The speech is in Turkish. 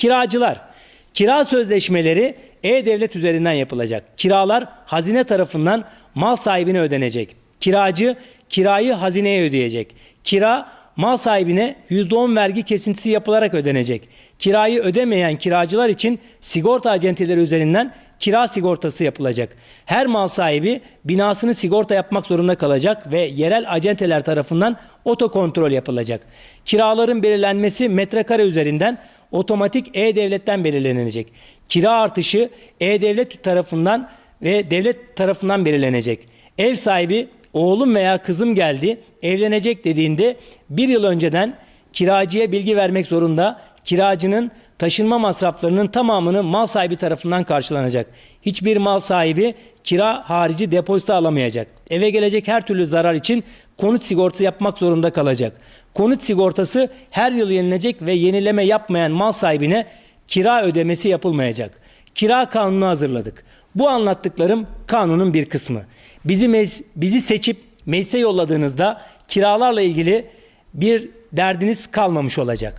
Kiracılar. Kira sözleşmeleri e-devlet üzerinden yapılacak. Kiralar hazine tarafından mal sahibine ödenecek. Kiracı kirayı hazineye ödeyecek. Kira mal sahibine %10 vergi kesintisi yapılarak ödenecek. Kirayı ödemeyen kiracılar için sigorta acenteleri üzerinden kira sigortası yapılacak. Her mal sahibi binasını sigorta yapmak zorunda kalacak ve yerel acenteler tarafından otokontrol yapılacak. Kiraların belirlenmesi metrekare üzerinden otomatik e-devletten belirlenecek. Kira artışı e-devlet tarafından ve devlet tarafından belirlenecek. Ev sahibi oğlum veya kızım geldi evlenecek dediğinde bir yıl önceden kiracıya bilgi vermek zorunda. Kiracının taşınma masraflarının tamamını mal sahibi tarafından karşılanacak. Hiçbir mal sahibi kira harici depozito alamayacak. Eve gelecek her türlü zarar için konut sigortası yapmak zorunda kalacak. Konut sigortası her yıl yenilecek ve yenileme yapmayan mal sahibine kira ödemesi yapılmayacak. Kira kanunu hazırladık. Bu anlattıklarım kanunun bir kısmı. Bizi mec- bizi seçip meclise yolladığınızda kiralarla ilgili bir derdiniz kalmamış olacak.